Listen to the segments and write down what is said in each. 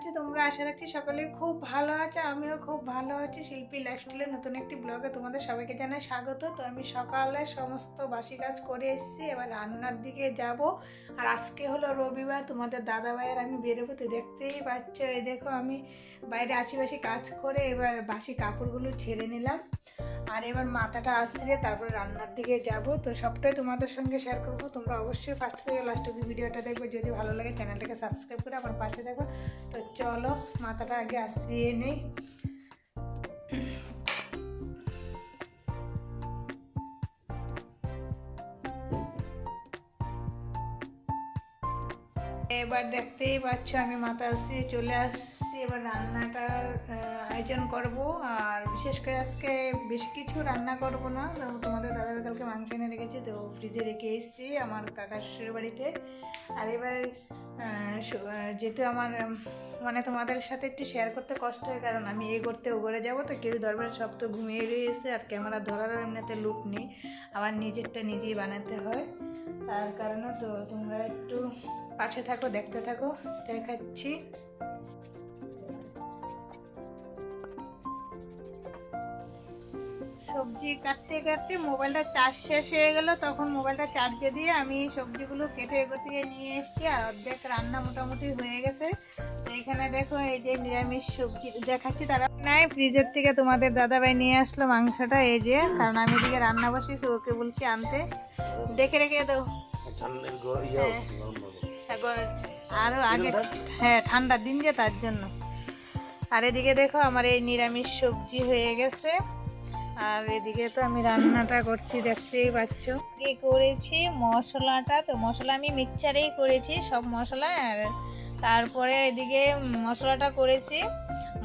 আছো, তোমরা আশা রাখছি সকলে খুব ভালো আছো, আমিও খুব ভালো আছি। শিল্পী লাইফস্টাইলের নতুন একটি ব্লগে তোমাদের সবাইকে জানাই স্বাগত। তো আমি সকালে সমস্ত বাসি কাজ করে এসেছি, এবার রান্নার দিকে যাব। আর আজকে হলো রবিবার, তোমাদের দাদা ভাইয়ের আমি বেরোবো, তো দেখতেই পাচ্ছ, এই দেখো আমি বাইরে আশেপাশে কাজ করে এবার বাসি কাপড়গুলো ছেড়ে নিলাম। আর এবার মাথাটা আসছে তারপরে রান্নার দিকে যাব। তো সবটাই তোমাদের সঙ্গে শেয়ার করব। তোমরা অবশ্যই ফার্স্ট থেকে লাস্ট অব্দি ভিডিওটা দেখবে। যদি ভালো লাগে চ্যানেলটাকে সাবস্ক্রাইব করে আমার পাশে দেখো তো চলো, মাথাটা আগে আসিয়ে নেই। এবার দেখতেই পাচ্ছ, আমি মাথা আসিয়ে চলে আসছি। এবার রান্নাটার আয়োজন করব। আর বিশেষ করে আজকে বেশ কিছু রান্না করব না। তোমাদের দাদা কালকে মাংস এনে রেখেছি, তো ফ্রিজে রেখে এসেছি আমার কাকা শ্বশুর বাড়িতে। আর এবার যেহেতু আমার মানে তোমাদের সাথে একটু শেয়ার করতে কষ্ট হয়, কারণ আমি এ করতে ও করে যাব, তো কেউ দরবারে সব তো ঘুমিয়ে রয়েছে, আর ক্যামেরা ধরার এমনিতে লুক নেই। আবার নিজেরটা নিজেই বানাতে হয়। তার কারণে তো তোমরা একটু পাশে থাকো, দেখতে থাকো, দেখাচ্ছি। সবজি কাটতে কাটতে মোবাইলটা চার্জ শেষ হয়ে গেল। তখন মোবাইলটা চার্জে দিয়ে আমি সবজিগুলো কেটে এগোতে নিয়ে এসেছি আর অর্ধেক রান্না মোটামুটি হয়ে গেছে। তো এখানে দেখো এই যে নিরামিষ সবজি দেখাচ্ছি তারা। নাই, ফ্রিজের থেকে তোমাদের দাদাভাই নিয়ে আসলো মাংসটা, এই যে, কারণ আমি এদিকে রান্না বসিয়েছি ওকে বলছি আনতে। ডেকে রেখে ইয়ে হ্যাঁ। গরম আরও আগে হ্যাঁ ঠান্ডার দিন যে তার জন্য। আর এদিকে দেখো আমার এই নিরামিষ সবজি হয়ে গেছে। আর এদিকে তো আমি রান্নাটা করছি, দেখতেই পাচ্ছ। কি করেছি মশলাটা, তো মশলা আমি মিক্সচারেই করেছি, সব মশলা, আর তারপরে এদিকে মশলাটা করেছি।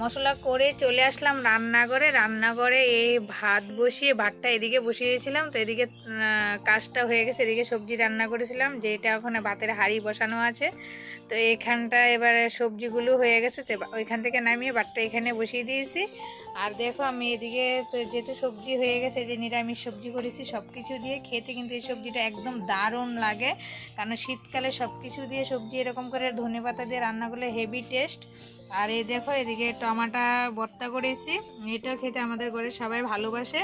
মশলা করে চলে আসলাম রান্নাঘরে। রান্নাঘরে এই ভাত বসিয়ে, ভাতটা এদিকে বসিয়েছিলাম। তো এদিকে কাজটা হয়ে গেছে। এদিকে সবজি রান্না করেছিলাম, যেটা ওখানে ভাতের হাঁড়ি বসানো আছে। তো এখানটা এবারে সবজিগুলো হয়ে গেছে। তো ওইখান থেকে নামিয়ে ভাতটা এখানে বসিয়ে দিয়েছি। আর দেখো আমি এদিকে তো যেহেতু সবজি হয়ে গেছে, যে নিরামিষ সবজি করেছি সব কিছু দিয়ে খেতে কিন্তু এই সবজিটা একদম দারুণ লাগে। কারণ শীতকালে সব কিছু দিয়ে সবজি এরকম করে ধনে পাতা দিয়ে রান্না করলে হেভি টেস্ট আর এই দেখো এদিকে টমাটা ভর্তা করেছি। এটাও খেতে আমাদের ঘরে সবাই ভালোবাসে।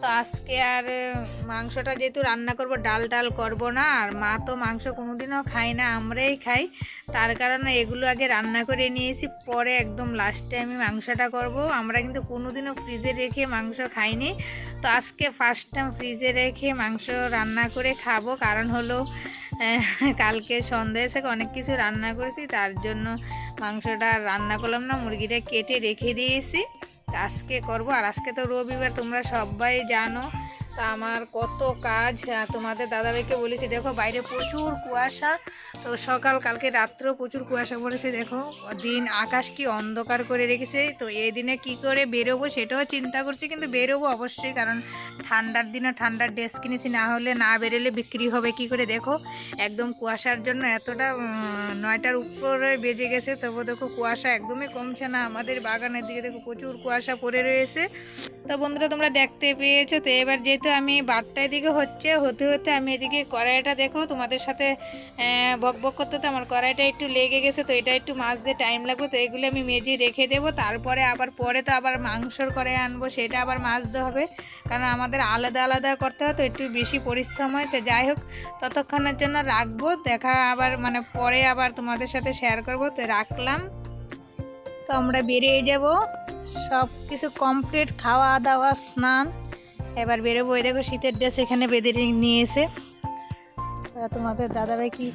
তো আজকে আর মাংসটা যেহেতু রান্না করব, ডাল ডাল করব না, আর মা তো মাংস কোনোদিনও খায় না, আমরাই খাই। তার কারণে এগুলো আগে রান্না করে নিয়েছি, পরে একদম লাস্টে আমি মাংসটা করব। আমরা কিন্তু কোনোদিনও ফ্রিজে রেখে মাংস খাইনি। তো আজকে ফার্স্ট টাইম ফ্রিজে রেখে মাংস রান্না করে খাব। কারণ হলো কালকে সন্ধ্যা এসে অনেক কিছু রান্না করেছি, তার জন্য মাংসটা রান্না করলাম না, মুরগিটা কেটে রেখে দিয়েছি। আজকে করব, আর আজকে তো রবিবার, তোমরা সবাই জানো। তা আমার কত কাজ তোমাদের দাদাভাইকে বলেছি, দেখো বাইরে প্রচুর কুয়াশা, তো সকাল, কালকে রাত্রেও প্রচুর কুয়াশা পড়েছে, দেখো। দিন আকাশ কি অন্ধকার করে রেখেছে, তো এই দিনে কি করে বেরোবো সেটাও চিন্তা করছি, কিন্তু বেরোবো অবশ্যই, কারণ ঠান্ডার দিনে ঠান্ডার ড্রেস কিনেছি, না হলে না বেরোলে বিক্রি হবে কি করে, দেখো। একদম কুয়াশার জন্য এতটা নয়টার উপরে বেজে গেছে, তবু দেখো কুয়াশা একদমই কমছে না, আমাদের বাগানের দিকে দেখো প্রচুর কুয়াশা পড়ে রয়েছে। তো বন্ধুরা, তোমরা দেখতে পেয়েছ তো? এবার যেহেতু আমি বারটা এদিকে হচ্ছে, হতে হতে আমি এদিকে কড়াইটা দেখো, তোমাদের সাথে বক বক করতে তো আমার কড়াইটা একটু লেগে গেছে, তো এটা একটু মাছ দিয়ে টাইম লাগবে, তো এগুলো আমি মেজে রেখে দেবো। তারপরে আবার পরে তো আবার মাংসর কড়াই আনব, সেটা আবার মাজতে হবে। কারণ আমাদের আলাদা আলাদা করতে হয়, তো একটু বেশি পরিশ্রম হয়। তো যাই হোক, ততক্ষণের জন্য রাখব, দেখা আবার মানে পরে আবার তোমাদের সাথে শেয়ার করব। তো রাখলাম। তো আমরা বেরিয়ে যাব। সব কিছু কমপ্লিট খাওয়া দাওয়া স্নান। এবার বেরোবো ওই দেখো শীতের ড্রেস এখানে বেঁধে নিয়েছে। তোমাদের দাদাভাই কি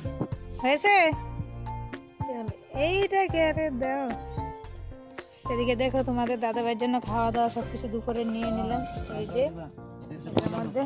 হয়েছে? চল এইটা কে আরে দাও। এদিকে দেখো তোমাদের দাদাভাইয়ের জন্য খাওয়া দাওয়া সব কিছু দুপুরে নিয়ে নিলাম। এই যে মধ্যে।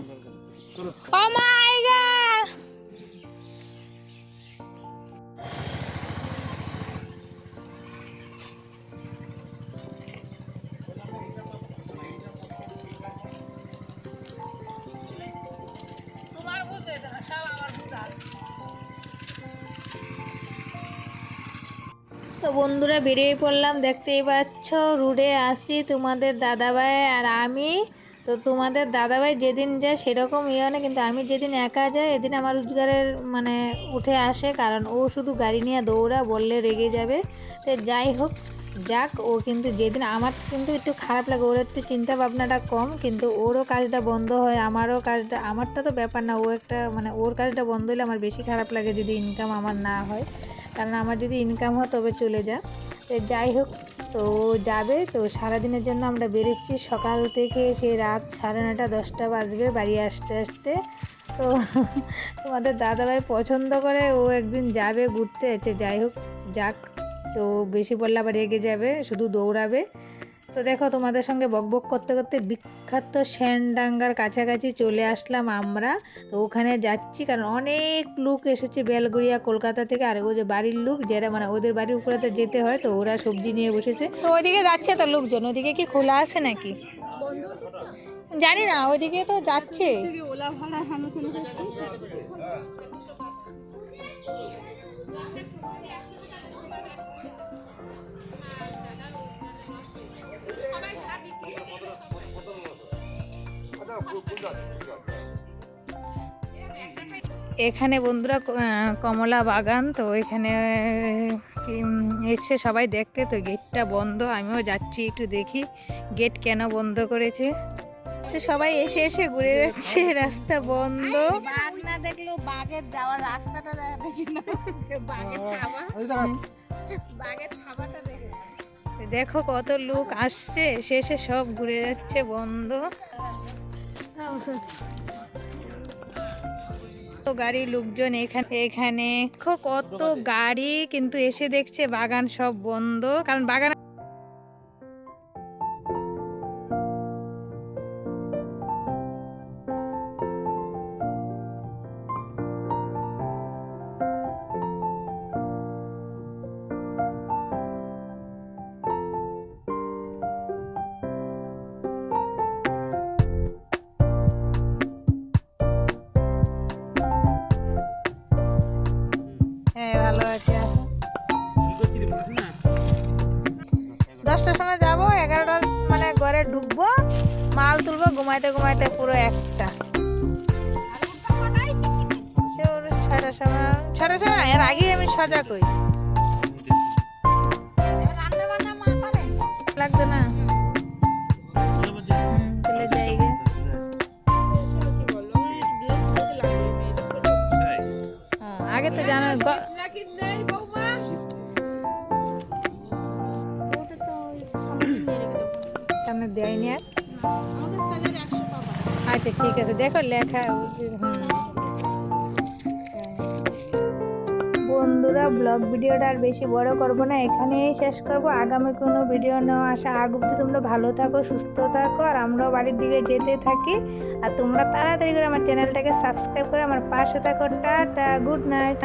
তো বন্ধুরা বেরিয়ে পড়লাম, দেখতেই পাচ্ছ রুডে আসি তোমাদের দাদাভাই আর আমি। তো তোমাদের দাদাভাই যেদিন যায় সেরকম ইয়ে না, কিন্তু আমি যেদিন একা যাই, এদিন আমার রোজগারের মানে উঠে আসে, কারণ ও শুধু গাড়ি নিয়ে দৌড়া, বললে রেগে যাবে। তো যাই হোক, যাক, ও কিন্তু যেদিন, আমার কিন্তু একটু খারাপ লাগে, ওর একটু চিন্তা ভাবনাটা কম, কিন্তু ওরও কাজটা বন্ধ হয়, আমারও কাজটা, আমারটা তো ব্যাপার না, ও একটা মানে ওর কাজটা বন্ধ হলে আমার বেশি খারাপ লাগে যদি ইনকাম আমার না হয়। কারণ আমার যদি ইনকাম হয় তবে চলে যা। যাই হোক, তো যাবে, তো সারাদিনের জন্য আমরা বেরোচ্ছি। সকাল থেকে সে রাত সাড়ে নটা দশটা বাজবে বাড়ি আসতে আসতে। তো তোমাদের দাদাভাই পছন্দ করে, ও একদিন যাবে ঘুরতে। আছে যাই হোক, যাক। তো বেশি বললে আবার রেগে যাবে, শুধু দৌড়াবে। তো দেখো, তোমাদের সঙ্গে বকবক করতে করতে বিখ্যাত শ্যানডাঙ্গার কাছাকাছি চলে আসলাম আমরা। তো ওখানে যাচ্ছি, কারণ অনেক লোক এসেছে বেলগুড়িয়া, কলকাতা থেকে। আর ও যে বাড়ির লোক, যারা মানে ওদের বাড়ির উপরে তো যেতে হয়, তো ওরা সবজি নিয়ে বসেছে। তো ওইদিকে যাচ্ছে তো লোকজন, ওইদিকে কি খোলা আছে নাকি? জানি না, ওইদিকে তো যাচ্ছে। এখানে বন্ধুরা কমলা বাগান তো এখানে এসছে সবাই দেখতে তো গেটটা বন্ধ আমিও যাচ্ছি একটু দেখি গেট কেন বন্ধ করেছে? তো সবাই এসে এসে ঘুরে যাচ্ছে রাস্তা বন্ধ। বাঘ না দেখলেও বাঘের যাওয়ার রাস্তাটা দেখি না। বাঘের খাওয়া বাঘের খাবারটা দেখে কত লোক আসছে, শেষে সব ঘুরে যাচ্ছে বন্ধ। গাড়ি, লোকজন এখানে এখানে। কত গাড়ি, কিন্তু এসে দেখছে বাগান সব বন্ধ। কারণ বাগান হ্যাঁ দশটার সময় যাব, এগারোটার মানে ঘরে ঢুকবো, মাল তুলবো, ঘুমাইতে ঘুমাইতে পুরো একটা। ছটার সময় ছটার সময় এর আগেই আমি সজা কই রান্না বান্না মা করে লাগতো না আগে তো জানো দেয়নি আর আচ্ছা ঠিক আছে। দেখো লেখা বন্ধুরা ব্লগ ভিডিওটা আর বেশি বড় করব না এখানেই শেষ করব। আগামী কোনো ভিডিও নেওয়া আসা আগ অব্দি তোমরা ভালো থাকো সুস্থ থাকো আর আমরাও বাড়ির দিকে যেতে থাকি। আর তোমরা তাড়াতাড়ি করে আমার চ্যানেলটাকে সাবস্ক্রাইব করে আমার পাশে থাকো। Tata good night